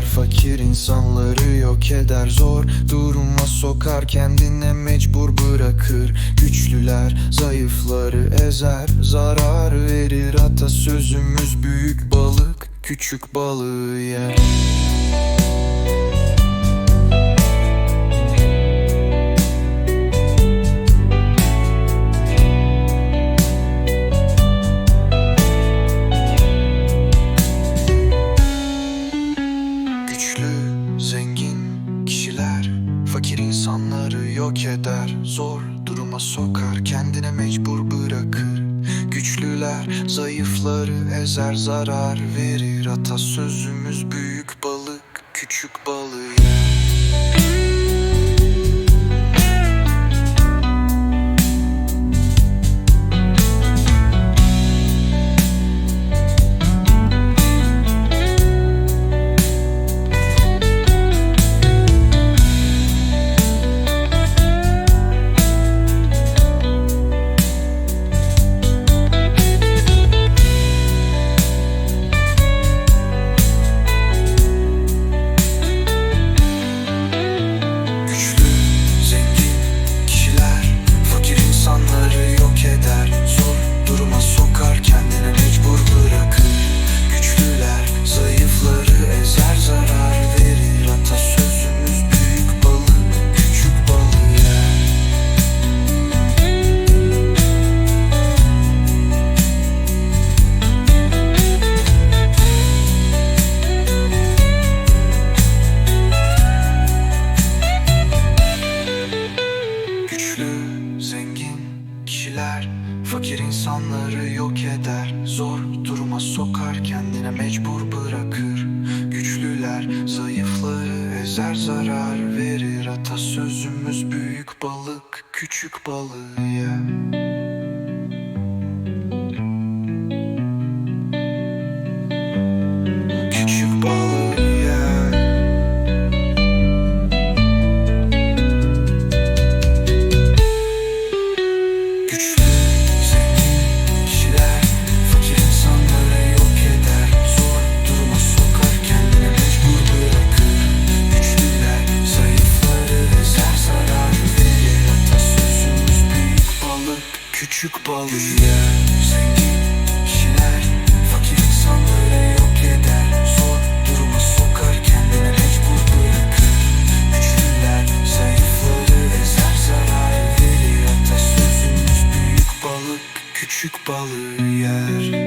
eder. Fakir insanları yok eder. Zor duruma sokar. Kendine mecbur bırakır. Güçlüler zayıfları ezer. Zarar verir. Atasözümüz büyük balık Küçük balığı yer yok eder. Zor duruma sokar kendine mecbur bırakır. Güçlüler zayıfları ezer zarar verir. Atasözümüz büyük balık küçük balığı insanları yok eder. Zor duruma sokar kendine mecbur bırakır. Güçlüler zayıfları ezer zarar verir. Atasözümüz büyük balık küçük balığı yer küçük balık kişiler fakir insanları yok eder. Zor duruma sokar kendine mecbur bırakır. Güçlüler zayıfları ezer zarar verir Atasözümüz büyük balık küçük balığı yer